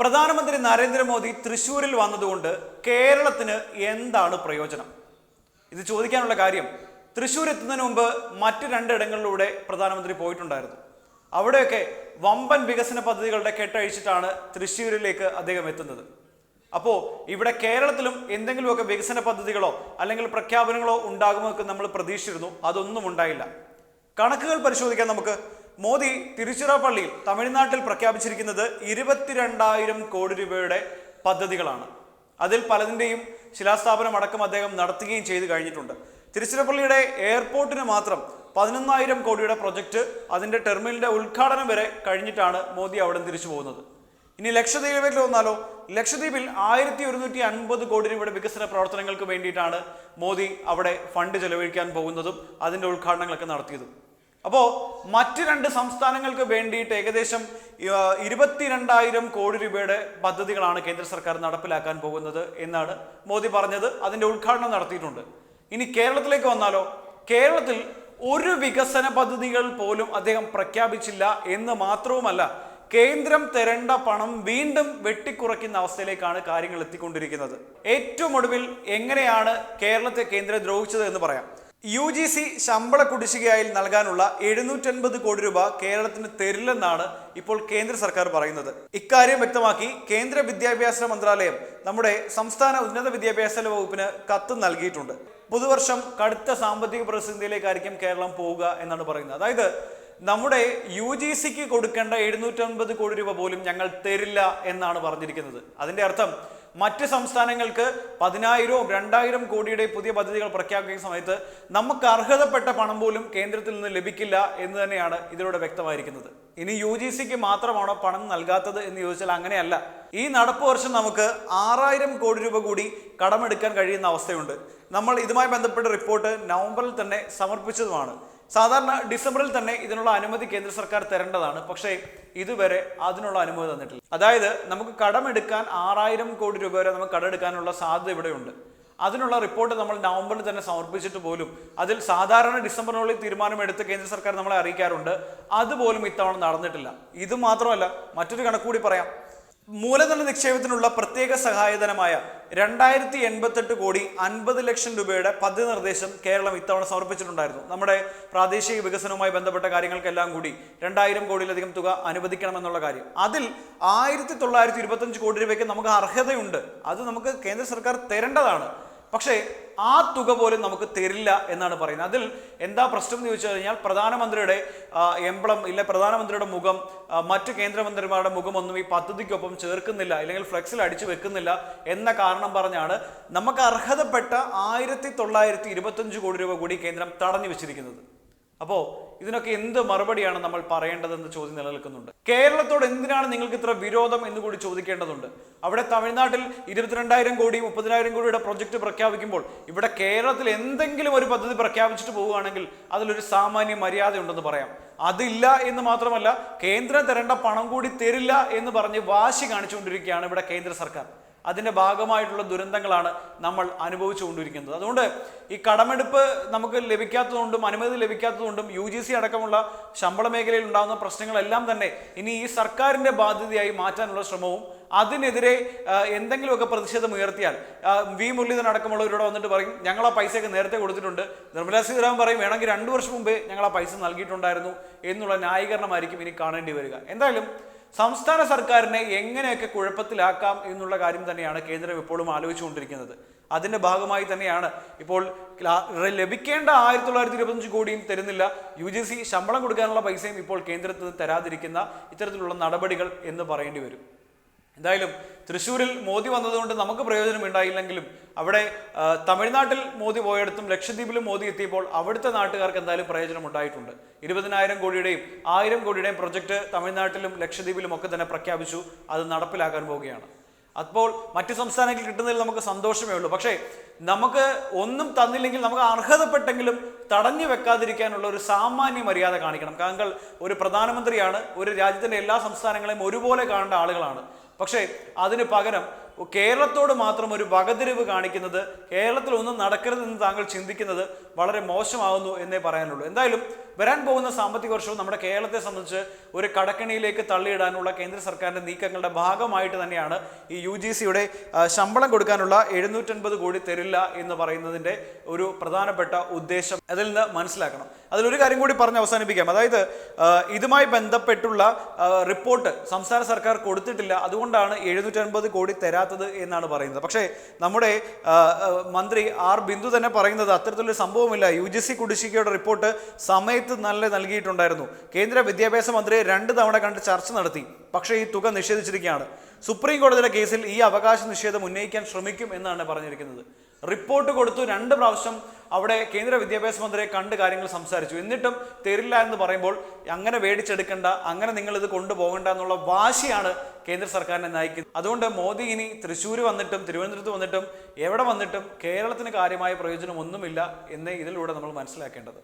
പ്രധാനമന്ത്രി നരേന്ദ്രമോദി തൃശ്ശൂരിൽ വന്നതുകൊണ്ട് കേരളത്തിന് എന്താണ് പ്രയോജനം? ഇത് ചോദിക്കാനുള്ള കാര്യം. തൃശ്ശൂർ എത്തുന്നതിന് മുമ്പ് മറ്റ് രണ്ടിടങ്ങളിലൂടെ പ്രധാനമന്ത്രി പോയിട്ടുണ്ടായിരുന്നു. അവിടെയൊക്കെ വമ്പൻ വികസന പദ്ധതികളുടെ കെട്ടഴിച്ചിട്ടാണ് തൃശ്ശൂരിലേക്ക് അദ്ദേഹം എത്തുന്നത്. അപ്പോൾ ഇവിടെ കേരളത്തിലും എന്തെങ്കിലുമൊക്കെ വികസന പദ്ധതികളോ അല്ലെങ്കിൽ പ്രഖ്യാപനങ്ങളോ ഉണ്ടാകുമെന്നൊക്കെ നമ്മൾ പ്രതീക്ഷിച്ചിരുന്നു. അതൊന്നും ഉണ്ടായില്ല. കണക്കുകൾ പരിശോധിക്കാൻ നമുക്ക്. മോദി തിരുച്ചിറപ്പള്ളിയിൽ തമിഴ്നാട്ടിൽ പ്രഖ്യാപിച്ചിരിക്കുന്നത് ഇരുപത്തിരണ്ടായിരം കോടി രൂപയുടെ പദ്ധതികളാണ്. അതിൽ പലതിന്റെയും ശിലാസ്ഥാപനം അടക്കം അദ്ദേഹം നടത്തുകയും ചെയ്തു കഴിഞ്ഞിട്ടുണ്ട്. തിരുച്ചിറപ്പള്ളിയുടെ എയർപോർട്ടിന് മാത്രം പതിനൊന്നായിരം കോടിയുടെ പ്രൊജക്ട് അതിന്റെ ടെർമിനലിന്റെ ഉദ്ഘാടനം വരെ കഴിഞ്ഞിട്ടാണ് മോദി അവിടെ തിരിച്ചു പോകുന്നത്. ഇനി ലക്ഷദ്വീപിലേക്ക് വന്നാലോ? ലക്ഷദ്വീപിൽ ആയിരത്തി ഒരുന്നൂറ്റി അൻപത് കോടി രൂപയുടെ വികസന പ്രവർത്തനങ്ങൾക്ക് വേണ്ടിയിട്ടാണ് മോദി അവിടെ ഫണ്ട് ചെലവഴിക്കാൻ പോകുന്നതും അതിന്റെ ഉദ്ഘാടനങ്ങളൊക്കെ നടത്തിയതും. അപ്പോൾ മറ്റ് രണ്ട് സംസ്ഥാനങ്ങൾക്ക് വേണ്ടിയിട്ട് ഏകദേശം ഇരുപത്തിരണ്ടായിരം കോടി രൂപയുടെ പദ്ധതികളാണ് കേന്ദ്ര സർക്കാർ നടപ്പിലാക്കാൻ പോകുന്നത് എന്നാണ് മോദി പറഞ്ഞത്. അതിന്റെ ഉദ്ഘാടനം നടത്തിയിട്ടുണ്ട്. ഇനി കേരളത്തിലേക്ക് വന്നാലോ? കേരളത്തിൽ ഒരു വികസന പദ്ധതികൾ പോലും അദ്ദേഹം പ്രഖ്യാപിച്ചില്ല എന്ന് മാത്രവുമല്ല കേന്ദ്രം തരേണ്ട പണം വീണ്ടും വെട്ടിക്കുറയ്ക്കുന്ന അവസ്ഥയിലേക്കാണ് കാര്യങ്ങൾ എത്തിക്കൊണ്ടിരിക്കുന്നത്. ഏറ്റവും ഒടുവിൽ എങ്ങനെയാണ് കേരളത്തെ കേന്ദ്രം ദ്രോഹിച്ചത് എന്ന് പറയാം. യു ജി സി ശമ്പള കുടിശ്ശികയായി നൽകാനുള്ള എഴുന്നൂറ്റൻപത് കോടി രൂപ കേരളത്തിന് തരില്ലെന്നാണ് ഇപ്പോൾ കേന്ദ്ര സർക്കാർ പറയുന്നത്. ഇക്കാര്യം വ്യക്തമാക്കി കേന്ദ്ര വിദ്യാഭ്യാസ മന്ത്രാലയം നമ്മുടെ സംസ്ഥാന ഉന്നത വിദ്യാഭ്യാസ വകുപ്പിന് കത്ത് നൽകിയിട്ടുണ്ട്. പുതുവർഷം കടുത്ത സാമ്പത്തിക പ്രതിസന്ധിയിലേക്കായിരിക്കും കേരളം പോവുക എന്നാണ് പറയുന്നത്. അതായത് നമ്മുടെ യു ജി സിക്ക് കൊടുക്കേണ്ട എഴുന്നൂറ്റൻപത് കോടി രൂപ പോലും ഞങ്ങൾ തരില്ല എന്നാണ് പറഞ്ഞിരിക്കുന്നത്. അതിന്റെ അർത്ഥം മറ്റ് സംസ്ഥാനങ്ങൾക്ക് പതിനായിരവും രണ്ടായിരം കോടിയുടെ പുതിയ പദ്ധതികൾ പ്രഖ്യാപിക്കുന്ന സമയത്ത് നമുക്ക് അർഹതപ്പെട്ട പണം പോലും കേന്ദ്രത്തിൽ നിന്ന് ലഭിക്കില്ല എന്ന് തന്നെയാണ് ഇതിലൂടെ വ്യക്തമായിരിക്കുന്നത്. ഇനി യു ജി സിക്ക് മാത്രമാണോ പണം നൽകാത്തത് എന്ന് ചോദിച്ചാൽ അങ്ങനെയല്ല. ഈ നടപ്പ് വർഷം നമുക്ക് ആറായിരം കോടി രൂപ കൂടി കടമെടുക്കാൻ കഴിയുന്ന അവസ്ഥയുണ്ട്. നമ്മൾ ഇതുമായി ബന്ധപ്പെട്ട റിപ്പോർട്ട് നവംബറിൽ തന്നെ സമർപ്പിച്ചതുമാണ്. സാധാരണ ഡിസംബറിൽ തന്നെ ഇതിനുള്ള അനുമതി കേന്ദ്ര സർക്കാർ തരേണ്ടതാണ്. പക്ഷേ ഇതുവരെ അതിനുള്ള അനുമതി തന്നിട്ടില്ല. അതായത് നമുക്ക് കടമെടുക്കാൻ ആറായിരം കോടി രൂപ വരെ നമുക്ക് കടമെടുക്കാനുള്ള സാധ്യത ഇവിടെയുണ്ട്. അതിനുള്ള റിപ്പോർട്ട് നമ്മൾ നവംബറിൽ തന്നെ സമർപ്പിച്ചിട്ട് പോലും അതിൽ സാധാരണ ഡിസംബറിനുള്ളിൽ തീരുമാനമെടുത്ത് കേന്ദ്ര സർക്കാർ നമ്മളെ അറിയിക്കാറുണ്ട്. അതുപോലും ഇത്തവണ നടന്നിട്ടില്ല. ഇത് മാത്രമല്ല മറ്റൊരു കണക്കുകൂടി പറയാം. മൂലധന നിക്ഷേപത്തിനുള്ള പ്രത്യേക സഹായധനമായ രണ്ടായിരത്തി എൺപത്തെട്ട് കോടി അൻപത് ലക്ഷം രൂപയുടെ പദ്ധതി നിർദ്ദേശം കേരളം ഇത്തവണ സമർപ്പിച്ചിട്ടുണ്ടായിരുന്നു. നമ്മുടെ പ്രാദേശിക വികസനവുമായി ബന്ധപ്പെട്ട കാര്യങ്ങൾക്കെല്ലാം കൂടി രണ്ടായിരം കോടിയിലധികം തുക അനുവദിക്കണമെന്നുള്ള കാര്യം. അതിൽ ആയിരത്തി തൊള്ളായിരത്തി ഇരുപത്തഞ്ച് കോടി രൂപയ്ക്ക് നമുക്ക് അർഹതയുണ്ട്. അത് നമുക്ക് കേന്ദ്ര സർക്കാർ തരേണ്ടതാണ്. പക്ഷേ ആ തുക പോലും നമുക്ക് തരില്ല എന്നാണ് പറയുന്നത്. അതിൽ എന്താ പ്രശ്നം എന്ന് ചോദിച്ചു കഴിഞ്ഞാൽ പ്രധാനമന്ത്രിയുടെ എംബ്ലം ഇല്ല പ്രധാനമന്ത്രിയുടെ മുഖം മറ്റ് കേന്ദ്രമന്ത്രിമാരുടെ മുഖമൊന്നും ഈ പദ്ധതിക്കൊപ്പം ചേർക്കുന്നില്ല അല്ലെങ്കിൽ ഫ്ലെക്സിൽ അടിച്ചു വെക്കുന്നില്ല എന്ന കാരണം പറഞ്ഞാണ് നമുക്ക് അർഹതപ്പെട്ട ആയിരത്തി തൊള്ളായിരത്തി ഇരുപത്തഞ്ച് കോടി രൂപ കൂടി കേന്ദ്രം തടഞ്ഞു വെച്ചിരിക്കുന്നത്. അപ്പോ ഇതിനൊക്കെ എന്ത് മറുപടിയാണ് നമ്മൾ പറയേണ്ടതെന്ന് ചോദ്യം നിലനിൽക്കുന്നുണ്ട്. കേരളത്തോട് എന്തിനാണ് നിങ്ങൾക്ക് ഇത്ര വിരോധം എന്ന് കൂടി ചോദിക്കേണ്ടതുണ്ട്. അവിടെ തമിഴ്നാട്ടിൽ ഇരുപത്തിരണ്ടായിരം കോടി മുപ്പതിനായിരം കോടിയുടെ പ്രൊജക്ട് പ്രഖ്യാപിക്കുമ്പോൾ ഇവിടെ കേരളത്തിൽ എന്തെങ്കിലും ഒരു പദ്ധതി പ്രഖ്യാപിച്ചിട്ട് പോവുകയാണെങ്കിൽ അതിലൊരു സാമാന്യ മര്യാദ ഉണ്ടെന്ന് പറയാം. അതില്ല എന്ന് മാത്രമല്ല കേന്ദ്രം തരേണ്ട പണം കൂടി തരില്ല എന്ന് പറഞ്ഞ് വാശി കാണിച്ചുകൊണ്ടിരിക്കുകയാണ് ഇവിടെ കേന്ദ്ര സർക്കാർ. അതിന്റെ ഭാഗമായിട്ടുള്ള ദുരന്തങ്ങളാണ് നമ്മൾ അനുഭവിച്ചുകൊണ്ടിരിക്കുന്നത്. അതുകൊണ്ട് ഈ കടമെടുപ്പ് നമുക്ക് ലഭിക്കാത്തതുകൊണ്ടും അനുമതി ലഭിക്കാത്തതുകൊണ്ടും യു ജി സി അടക്കമുള്ള ശമ്പള മേഖലയിൽ ഉണ്ടാകുന്ന പ്രശ്നങ്ങളെല്ലാം തന്നെ ഇനി ഈ സർക്കാരിന്റെ ബാധ്യതയായി മാറ്റാനുള്ള ശ്രമവും അതിനെതിരെ എന്തെങ്കിലുമൊക്കെ പ്രതിഷേധം ഉയർത്തിയാൽ വി മുരളീധരൻ അടക്കമുള്ളവരോട് വന്നിട്ട് പറയും ഞങ്ങൾ ആ പൈസയൊക്കെ നേരത്തെ കൊടുത്തിട്ടുണ്ട്. നിർമ്മലാ സീതാരാമൻ പറയും വേണമെങ്കിൽ രണ്ടു വർഷം മുമ്പേ ഞങ്ങൾ ആ പൈസ നൽകിയിട്ടുണ്ടായിരുന്നു എന്നുള്ള ന്യായീകരണമായിരിക്കും ഇനി കാണേണ്ടി വരിക. എന്തായാലും സംസ്ഥാന സർക്കാരിനെ എങ്ങനെയൊക്കെ കുഴപ്പത്തിലാക്കാം എന്നുള്ള കാര്യം തന്നെയാണ് കേന്ദ്രം എപ്പോഴും ആലോചിച്ചുകൊണ്ടിരിക്കുന്നത്. അതിന്റെ ഭാഗമായി തന്നെയാണ് ഇപ്പോൾ ലഭിക്കേണ്ട ആയിരത്തി തൊള്ളായിരത്തി ഇരുപത്തഞ്ച് കോടിയും തരുന്നില്ല. യു ജി സി ശമ്പളം കൊടുക്കാനുള്ള പൈസയും ഇപ്പോൾ കേന്ദ്രത്തിൽ തരാതിരിക്കുന്ന ഇത്തരത്തിലുള്ള നടപടികൾ എന്ന് പറയേണ്ടി വരും. എന്തായാലും തൃശ്ശൂരിൽ മോദി വന്നതുകൊണ്ട് നമുക്ക് പ്രയോജനം ഉണ്ടായില്ലെങ്കിലും അവിടെ തമിഴ്നാട്ടിൽ മോദി പോയടത്തും ലക്ഷദ്വീപിലും മോദി എത്തിയപ്പോൾ അവിടുത്തെ നാട്ടുകാർക്ക് എന്തായാലും പ്രയോജനം ഉണ്ടായിട്ടുണ്ട്. ഇരുപതിനായിരം കോടിയുടെയും ആയിരം കോടിയുടെയും പ്രൊജക്ട് തമിഴ്നാട്ടിലും ലക്ഷദ്വീപിലും ഒക്കെ തന്നെ പ്രഖ്യാപിച്ചു. അത് നടപ്പിലാക്കാൻ പോവുകയാണ്. അപ്പോൾ മറ്റു സംസ്ഥാനങ്ങളിൽ കിട്ടുന്നതിൽ നമുക്ക് സന്തോഷമേ ഉള്ളൂ. പക്ഷേ നമുക്ക് ഒന്നും തന്നില്ലെങ്കിൽ നമുക്ക് അർഹതപ്പെട്ടെങ്കിലും തടഞ്ഞു വെക്കാതിരിക്കാനുള്ള ഒരു സാമാന്യ മര്യാദ കാണിക്കണം. താങ്കൾ ഒരു പ്രധാനമന്ത്രിയാണ് ഒരു രാജ്യത്തിന്റെ എല്ലാ സംസ്ഥാനങ്ങളെയും ഒരുപോലെ കാണേണ്ട ആളുകളാണ്. പക്ഷേ അതിന് പകരം കേരളത്തോട് മാത്രം ഒരു വകതിരിവ് കാണിക്കുന്നത് കേരളത്തിൽ ഒന്നും നടക്കരുതെന്ന് താങ്കൾ ചിന്തിക്കുന്നത് വളരെ മോശമാകുന്നു എന്നേ പറയാനുള്ളൂ. എന്തായാലും വരാൻ പോകുന്ന സാമ്പത്തിക വർഷവും നമ്മുടെ കേരളത്തെ സംബന്ധിച്ച് ഒരു കടക്കണിയിലേക്ക് തള്ളിയിടാനുള്ള കേന്ദ്ര സർക്കാരിന്റെ നീക്കങ്ങളുടെ ഭാഗമായിട്ട് തന്നെയാണ് ഈ യു ജി സിയുടെ ശമ്പളം കൊടുക്കാനുള്ള എഴുന്നൂറ്റൻപത് കോടി തരില്ല എന്ന് പറയുന്നതിന്റെ ഒരു പ്രധാനപ്പെട്ട ഉദ്ദേശം അതിൽ നിന്ന് മനസ്സിലാക്കണം. അതിലൊരു കാര്യം കൂടി പറഞ്ഞ് അവസാനിപ്പിക്കാം. അതായത് ഇതുമായി ബന്ധപ്പെട്ടുള്ള റിപ്പോർട്ട് സംസ്ഥാന സർക്കാർ കൊടുത്തിട്ടില്ല. അതുകൊണ്ടാണ് എഴുന്നൂറ്റൻപത് കോടി തരാത്തത് എന്നാണ് പറയുന്നത്. പക്ഷേ നമ്മുടെ മന്ത്രി ആർ ബിന്ദു തന്നെ പറയുന്നത് അത്തരത്തിലൊരു സംഭവമില്ല. യു ജി സി കുടിശ്ശികയുടെ റിപ്പോർട്ട് സമയത്ത് നല്ല നൽകിയിട്ടുണ്ടായിരുന്നു. കേന്ദ്ര വിദ്യാഭ്യാസ മന്ത്രി രണ്ട് തവണ കണ്ട് ചർച്ച നടത്തി. പക്ഷേ ഈ തുക നിഷേധിച്ചിരിക്കുകയാണ്. സുപ്രീം കോടതിയുടെ കേസിൽ ഈ അവകാശ നിഷേധം ഉന്നയിക്കാൻ ശ്രമിക്കും എന്നാണ് പറഞ്ഞിരിക്കുന്നത്. റിപ്പോർട്ട് കൊടുത്തു രണ്ട് പ്രാവശ്യം അവിടെ കേന്ദ്ര വിദ്യാഭ്യാസ മന്ത്രിയെ കണ്ട് കാര്യങ്ങൾ സംസാരിച്ചു. എന്നിട്ടും തരില്ല എന്ന് പറയുമ്പോൾ അങ്ങനെ മേടിച്ചെടുക്കണ്ട അങ്ങനെ നിങ്ങൾ ഇത് കൊണ്ടുപോകണ്ട എന്നുള്ള വാശിയാണ് കേന്ദ്ര സർക്കാരിനെ നയിക്കുന്നത്. അതുകൊണ്ട് മോദി ഇനി തൃശ്ശൂർ വന്നിട്ടും തിരുവനന്തപുരത്ത് വന്നിട്ടും എവിടെ വന്നിട്ടും കേരളത്തിന് കാര്യമായ പ്രയോജനമൊന്നുമില്ല എന്നേ ഇതിലൂടെ നമ്മൾ മനസ്സിലാക്കേണ്ടത്.